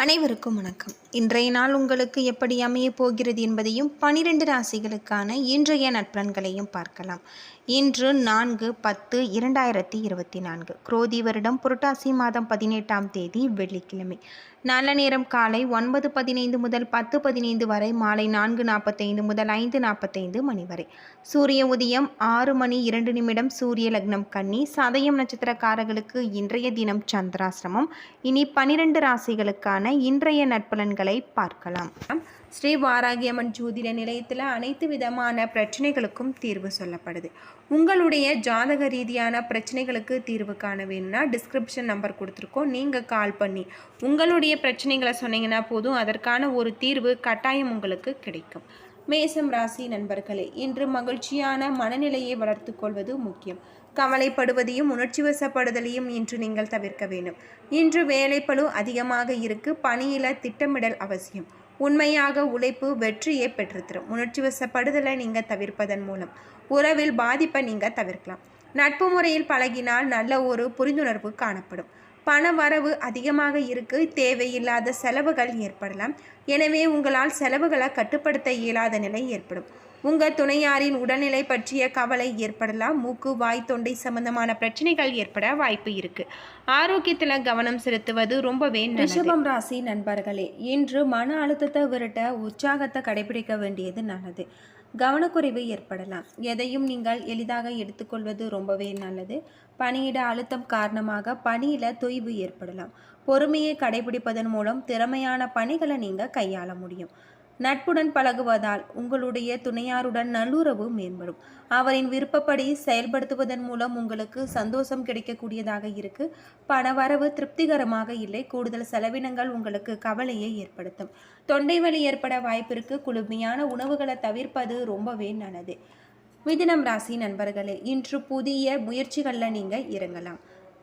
அனைவருக்கும் வணக்கம். இன்றைய நாள் உங்களுக்கு எப்படி அமையப் போகிறது என்பதையும் பனிரெண்டு ராசிகளுக்கான இன்றைய நட்பலன்களையும் பார்க்கலாம். இன்று நான்கு பத்து இரண்டாயிரத்தி இருபத்தி நான்கு. குரோதி வருடம் புரட்டாசி மாதம் பதினெட்டாம் தேதி வெள்ளிக்கிழமை. நல்ல நேரம் காலை ஒன்பது பதினைந்து முதல் பத்து பதினைந்து வரை மாலை நான்கு நாற்பத்தைந்து முதல் ஐந்து நாற்பத்தைந்து மணி வரை. சூரிய உதயம் ஆறு மணி இரண்டு நிமிடம் சூரிய லக்னம் கன்னி சதயம் நட்சத்திரக்காரர்களுக்கு இன்றைய தினம் சந்திராசிரமம் இனி பனிரெண்டு ராசிகளுக்கான இன்றைய நட்பலன்களை பார்க்கலாம். ஸ்ரீ வாராகியம்மன் ஜோதிட நிலையத்தில் அனைத்து விதமான பிரச்சனைகளுக்கும் தீர்வு சொல்லப்படுது. உங்களுடைய ஜாதக ரீதியான பிரச்சனைகளுக்கு தீர்வு காண வேணும்னா டிஸ்கிரிப்ஷன் நம்பர் கொடுத்துருக்கோம். நீங்கள் கால் பண்ணி உங்களுடைய பிரச்சனைகளை சொன்னீங்கன்னா போதும் அதற்கான ஒரு தீர்வு கட்டாயம் உங்களுக்கு கிடைக்கும். மேசம் ராசி நண்பர்களே இன்று மகிழ்ச்சியான மனநிலையை வளர்த்து கொள்வது முக்கியம். கவலைப்படுவதையும் உணர்ச்சி வசப்படுதலையும் இன்று நீங்கள் தவிர்க்க வேண்டும். இன்று வேலைப்பளு அதிகமாக இருக்கு பணியில திட்டமிடல் அவசியம். உண்மையாக உழைப்பு வெற்றியை பெற்றுத்தரும் உணர்ச்சி வசப்படுதலை நீங்கள் தவிர்ப்பதன் மூலம். உறவில் பாதிப்பை நீங்கள் தவிர்க்கலாம். நட்பு முறையில் பழகினால் நல்ல ஒரு புரிந்துணர்வு காணப்படும். பண வரவு அதிகமாக இருக்கு. தேவையில்லாத செலவுகள் ஏற்படலாம். எனவே உங்களால் செலவுகளை கட்டுப்படுத்த இயலாத நிலை ஏற்படும். உங்கள் துணையாரின் உடல்நிலை பற்றிய கவலை ஏற்படலாம். மூக்கு வாய் தொண்டை சம்பந்தமான பிரச்சனைகள் ஏற்பட வாய்ப்பு இருக்கு. ஆரோக்கியத்தில் கவனம் செலுத்துவது ரொம்பவே ரிஷபம் ராசி நண்பர்களே இன்று மன அழுத்தத்தை விரட்ட உற்சாகத்தை கடைபிடிக்க வேண்டியது நல்லது. கவனக்குறைவு ஏற்படலாம். எதையும் நீங்கள் எளிதாக எடுத்துக்கொள்வது ரொம்பவே நல்லது. பணியிட அழுத்தம் காரணமாக பணியில் தொய்வு ஏற்படலாம். பொறுமையை கடைபிடிப்பதன் மூலம் திறமையான பணிகளை நீங்கள் கையாள முடியும். நட்புடன் பழகுவதால் உங்களுடைய துணையாருடன் நல்லுறவு மேம்படும். அவரின் விருப்பப்படி செயல்படுத்துவதன் மூலம் உங்களுக்கு சந்தோஷம் கிடைக்கக்கூடியதாக இருக்கு. பணவரவு திருப்திகரமாக இல்லை. கூடுதல் செலவினங்கள் உங்களுக்கு கவலையை ஏற்படுத்தும். தொண்டை வலி ஏற்பட வாய்ப்பிற்கு குளுமையான உணவுகளை தவிர்ப்பது ரொம்பவே நல்லது. மிதினம் ராசி நண்பர்களே இன்று புதிய முயற்சிகளில் நீங்கள் இறங்கலாம்.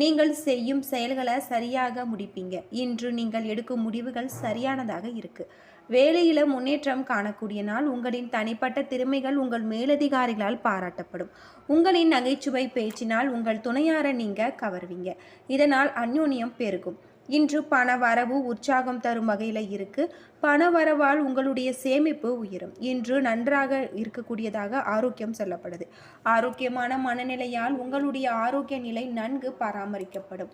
நீங்கள் செய்யும் செயல்களை சரியாக முடிப்பீங்க. இன்று நீங்கள் எடுக்கும் முடிவுகள் சரியானதாக இருக்குது வேலையில் முன்னேற்றம் காணக்கூடிய நாள் உங்களின் தனிப்பட்ட திறமைகள் உங்கள் மேலதிகாரிகளால் பாராட்டப்படும். உங்களின் நகைச்சுவை பேச்சினால் உங்கள் துணையாரை நீங்கள் கவர்வீங்க. இதனால் அந்யோன்யம் பெருகும். இன்று பண வரவு உற்சாகம் தரும் வகையில் இருக்கு. பண வரவால் உங்களுடைய சேமிப்பு உயரும். இன்று நன்றாக இருக்கக்கூடியதாக ஆரோக்கியம் சொல்லப்படுது. ஆரோக்கியமான மனநிலையால் உங்களுடைய ஆரோக்கிய நிலை நன்கு பராமரிக்கப்படும்.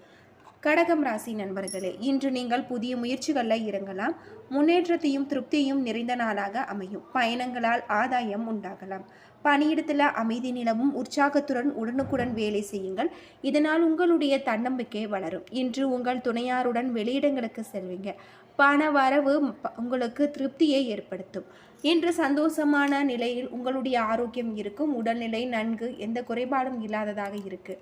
கடகம் ராசி நண்பர்களே இன்று நீங்கள் புதிய முயற்சிகளில் இறங்கலாம். முன்னேற்றத்தையும் திருப்தியும் நிறைந்த நாளாக அமையும். பயணங்களால் ஆதாயம் உண்டாகலாம். பணியிடத்தில் அமைதி நிலவும் உற்சாகத்துடன் உடனுக்குடன் வேலை செய்யுங்கள். இதனால் உங்களுடைய தன்னம்பிக்கை வளரும். இன்று உங்கள் துணையாருடன் வெளியிடங்களுக்கு செல்வீங்க. பண வரவு உங்களுக்கு திருப்தியை ஏற்படுத்தும். இன்று சந்தோஷமான நிலையில் உங்களுடைய ஆரோக்கியம் இருக்கும். உடல்நிலை நன்கு எந்த குறைபாடும் இல்லாததாக இருக்கு.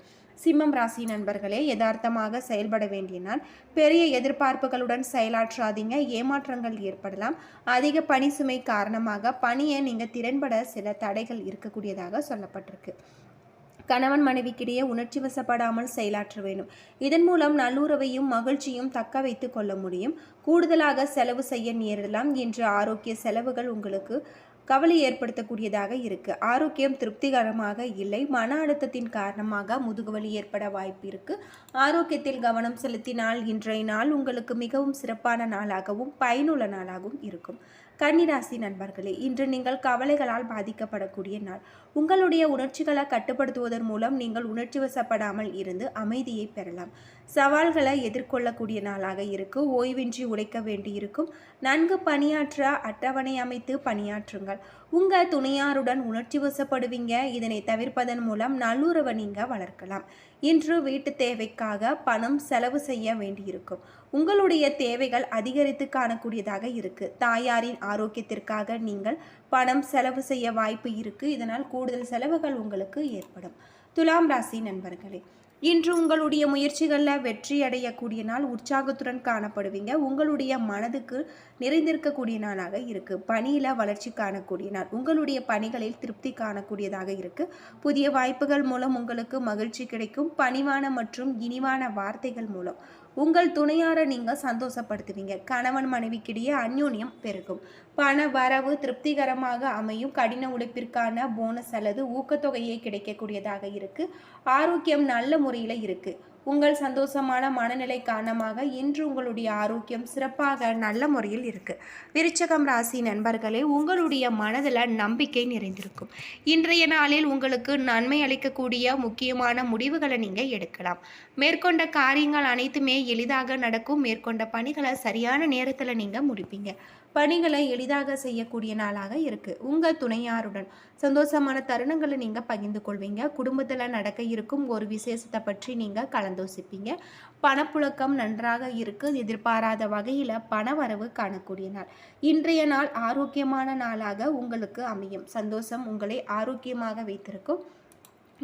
சிம்மம் ராசி நண்பர்களே யதார்த்தமாக செயல்பட வேண்டிய நாள். பெரிய எதிர்பார்ப்புகளுடன் செயலாற்றாதீங்க. ஏமாற்றங்கள் ஏற்படலாம். அதிக பணி சுமை காரணமாக பணியை நீங்கள் திறன்பட சில தடைகள் இருக்கக்கூடியதாக சொல்லப்பட்டிருக்கு. கணவன் மனைவிக்கிடையே உணர்ச்சி வசப்படாமல் செயலாற்ற வேண்டும். இதன் மூலம் நல்லுறவையும் மகிழ்ச்சியும் தக்க வைத்து கொள்ள முடியும். கூடுதலாக செலவு செய்ய நேரிடலாம். என்ற ஆரோக்கிய செலவுகள் உங்களுக்கு கவலை ஏற்படுத்தக்கூடியதாக இருக்குது ஆரோக்கியம் திருப்திகரமாக இல்லை. மன அழுத்தத்தின் காரணமாக முதுகுவலி ஏற்பட வாய்ப்பு இருக்குது ஆரோக்கியத்தில் கவனம் செலுத்தினால் இன்றைய நாள் உங்களுக்கு மிகவும் சிறப்பான நாளாகவும் பயனுள்ள நாளாகவும் இருக்கும். கன்னிராசி நண்பர்களே இன்று நீங்கள் கவலைகளால் பாதிக்கப்படக்கூடிய நாள். உங்களுடைய உணர்ச்சிகளை கட்டுப்படுத்துவதன் மூலம் நீங்கள் உணர்ச்சி வசப்படாமல் இருந்து அமைதியை பெறலாம். சவால்களை எதிர்கொள்ளக்கூடிய நாளாக இருக்கும் ஓய்வின்றி உழைக்க வேண்டியிருக்கும். நன்கு பணியாற்ற அட்டவணை அமைத்து பணியாற்றுங்கள். உங்கள் துணையாருடன் உணர்ச்சி வசப்படுவீங்க. இதனை தவிர்ப்பதன் மூலம் நல்லுறவை நீங்கள் வளர்க்கலாம். இன்று வீட்டு தேவைக்காக பணம் செலவு செய்ய வேண்டியிருக்கும். உங்களுடைய தேவைகள் அதிகரித்து காணக்கூடியதாக இருக்கு. தாயாரின் ஆரோக்கியத்திற்காக நீங்கள் பணம் செலவு செய்ய வாய்ப்பு இருக்கு. இதனால் கூடுதல் செலவுகள் உங்களுக்கு ஏற்படும். துலாம் ராசி நண்பர்களே இன்று உங்களுடைய முயற்சிகளில் வெற்றி அடையக்கூடிய நாள் உற்சாகத்துடன் காணப்படுவீங்க. உங்களுடைய மனதுக்கு நிறைந்திருக்கக்கூடிய நாளாக இருக்கு. பணியில் வளர்ச்சி காணக்கூடிய நாள். உங்களுடைய பணிகளில் திருப்தி காணக்கூடியதாக இருக்கு. புதிய வாய்ப்புகள் மூலம் உங்களுக்கு மகிழ்ச்சி கிடைக்கும். பணிவான மற்றும் இனிவான வார்த்தைகள் மூலம் உங்கள் துணையாரை நீங்கள் சந்தோஷப்படுத்துவீங்க. கணவன் மனைவிக்கிடையே அந்யோன்யம் பெருகும். பண வரவு திருப்திகரமாக அமையும். கடின உழைப்பிற்கான போனஸ் அல்லது ஊக்கத்தொகையே கிடைக்கக்கூடியதாக இருக்கு. ஆரோக்கியம் நல்ல முறையில் இருக்கு. உங்கள் சந்தோஷமான மனநிலை காரணமாக இன்று உங்களுடைய ஆரோக்கியம் சிறப்பாக நல்ல முறையில் இருக்குது விருச்சகம் ராசி நண்பர்களே உங்களுடைய மனதில் நம்பிக்கை நிறைந்திருக்கும். இன்றைய நாளில் உங்களுக்கு நன்மை அளிக்கக்கூடிய முக்கியமான முடிவுகளை நீங்கள் எடுக்கலாம். மேற்கொண்ட காரியங்கள் அனைத்துமே எளிதாக நடக்கும். மேற்கொண்ட பணிகளை சரியான நேரத்தில் நீங்கள் முடிப்பீங்க. பணிகளை எளிதாக செய்யக்கூடிய நாளாக இருக்குது உங்கள் துணையாருடன் சந்தோஷமான தருணங்களை நீங்கள் பகிர்ந்து கொள்வீங்க. குடும்பத்தில் நடக்க இருக்கும் ஒரு விசேஷத்தை பற்றி நீங்கள் கலந்தோசிப்பீங்க. பணப்புழக்கம் நன்றாக இருக்கு. எதிர்பாராத வகையில் பணவரவு காணக்கூடிய நாள். இன்றைய நாள் ஆரோக்கியமான நாளாக உங்களுக்கு அமையும். சந்தோஷம் உங்களை ஆரோக்கியமாக வைத்திருக்கும்.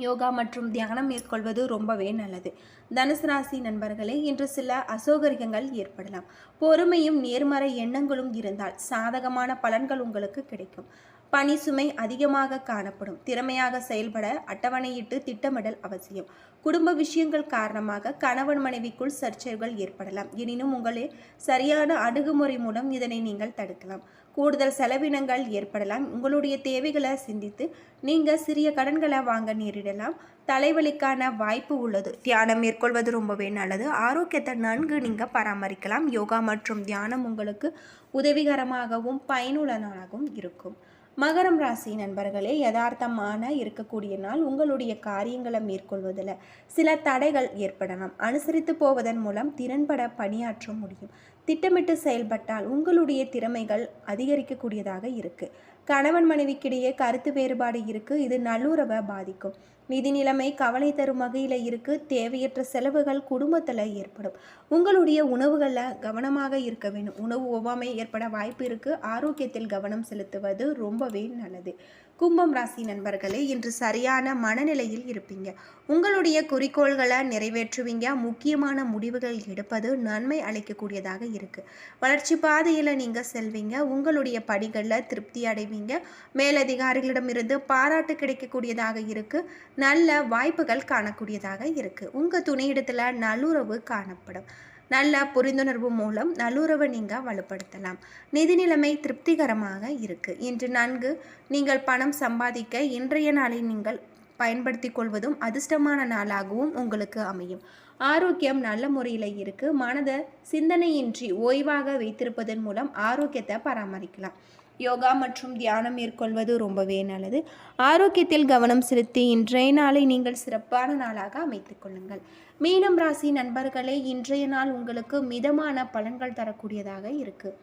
யோகா மற்றும் தியானம் மேற்கொள்வது ரொம்பவே நல்லது. தனுசு ராசி நண்பர்களே இன்று சில அசௌகரியங்கள் ஏற்படலாம். பொறுமையும் நேர்மறை எண்ணங்களும் இருந்தால் சாதகமான பலன்கள் உங்களுக்கு கிடைக்கும். பணி சுமை அதிகமாக காணப்படும். திறமையாக செயல்பட அட்டவணையிட்டு திட்டமிடல் அவசியம். குடும்ப விஷயங்கள் காரணமாக கணவன் மனைவிக்குள் சர்ச்சைகள் ஏற்படலாம். எனினும் உங்களே சரியான அணுகுமுறை மூலம் இதனை நீங்கள் தடுக்கலாம். கூடுதல் செலவினங்கள் ஏற்படலாம். உங்களுடைய தேவைகளை சிந்தித்து நீங்கள் சிறிய கடன்களை வாங்க நேரிடலாம். தலைவலிக்கான வாய்ப்பு உள்ளது. தியானம் மேற்கொள்வது ரொம்பவே நல்லது. ஆரோக்கியத்தை நன்கு நீங்கள் பராமரிக்கலாம். யோகா மற்றும் தியானம் உங்களுக்கு உதவிகரமாகவும் பயனுள்ளனாகவும் இருக்கும். மகரம் ராசி நண்பர்களே யதார்த்தமான இருக்கக்கூடிய நாள் உங்களுடைய காரியங்களை மேற்கொள்வதில் சில தடைகள் ஏற்படலாம். அனுசரித்து போவதன் மூலம் திறன்பட பணியாற்ற முடியும். திட்டமிட்டு செயல்பட்டால் உங்களுடைய திறமைகள் அதிகரிக்கக்கூடியதாக இருக்குது கணவன் மனைவிக்கிடையே கருத்து வேறுபாடு இருக்குது இது நல்லுறவை பாதிக்கும். நிதி நிலைமை கவலை தரும் வகையில் இருக்குது தேவையற்ற செலவுகள் குடும்பத்தில் ஏற்படும். உங்களுடைய உணவுகளில் கவனமாக இருக்க வேண்டும். உணவு ஒவ்வாமை ஏற்பட வாய்ப்பு இருக்குது ஆரோக்கியத்தில் கவனம் செலுத்துவது ரொம்பவே நல்லது. கும்பம் ராசி நண்பர்களே இன்று சரியான மனநிலையில் இருப்பீங்க. உங்களுடைய குறிக்கோள்களை நிறைவேற்றுவீங்க. முக்கியமான முடிவுகள் எடுப்பது நன்மை அளிக்கக்கூடியதாக இருக்குது வளர்ச்சி பாதையில் நீங்கள் செல்வீங்க. உங்களுடைய படிகளில் திருப்தி அடைவீங்க. மேலதிகாரிகளிடமிருந்து பாராட்டு கிடைக்கக்கூடியதாக இருக்குது நல்ல வாய்ப்புகள் காணக்கூடியதாக இருக்குது உங்கள் துணையிடத்தில் நல்லுறவு காணப்படும். நல்ல புரிந்துணர்வு மூலம் நல்லுறவை நீங்கள் வலுப்படுத்தலாம். நிதி நிலைமை திருப்திகரமாக இருக்குது இன்று நன்கு நீங்கள் பணம் சம்பாதிக்க இன்றைய நாளை நீங்கள் பயன்படுத்தி கொள்வதும் அதிர்ஷ்டமான நாளாகவும் உங்களுக்கு அமையும். ஆரோக்கியம் நல்ல முறையில் இருக்குது மனதை சிந்தனையின்றி ஓய்வாக வைத்திருப்பதன் மூலம் ஆரோக்கியத்தை பராமரிக்கலாம். யோகா மற்றும் தியானம் மேற்கொள்வது ரொம்பவே நல்லது. ஆரோக்கியத்தில் கவனம் செலுத்தி இன்றைய நாளை நீங்கள் சிறப்பான நாளாக அமைத்துக் கொள்ளுங்கள். மீனம் ராசி நண்பர்களே இன்றைய நாள் உங்களுக்கு மிதமான பலன்கள் தரக்கூடியதாக இருக்குது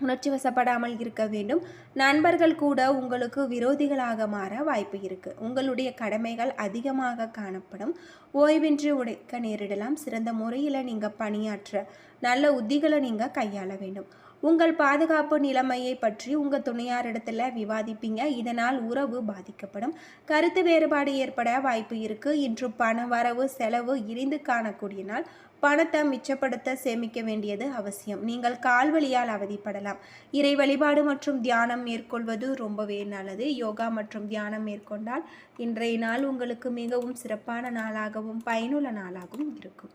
உணர்ச்சி வசப்படாமல் இருக்க வேண்டும். நண்பர்கள் கூட உங்களுக்கு விரோதிகளாக மாற வாய்ப்பு இருக்கு. உங்களுடைய கடமைகள் அதிகமாக காணப்படும். ஓய்வின்றி உடைக்க நேரிடலாம். சிறந்த முறையில் நீங்கள் பணியாற்ற நல்ல உத்திகளை நீங்கள் கையாள வேண்டும். உங்கள் பாதுகாப்பு நிலைமையை பற்றி உங்கள் துணையாரிடத்தில் விவாதிப்பீங்க. இதனால் உறவு பாதிக்கப்படும். கருத்து வேறுபாடு ஏற்பட வாய்ப்பு இருக்குது இன்று பண வரவு செலவு இணைந்து காணக்கூடிய நாள். பணத்தை மிச்சப்படுத்த சேமிக்க வேண்டியது அவசியம். நீங்கள் கால்வழியால் அவதிப்படலாம். இறை வழிபாடு மற்றும் தியானம் மேற்கொள்வது ரொம்பவே நல்லது. யோகா மற்றும் தியானம் மேற்கொண்டால் இன்றைய நாள் உங்களுக்கு மிகவும் சிறப்பான நாளாகவும் பயனுள்ள நாளாகவும் இருக்கும்.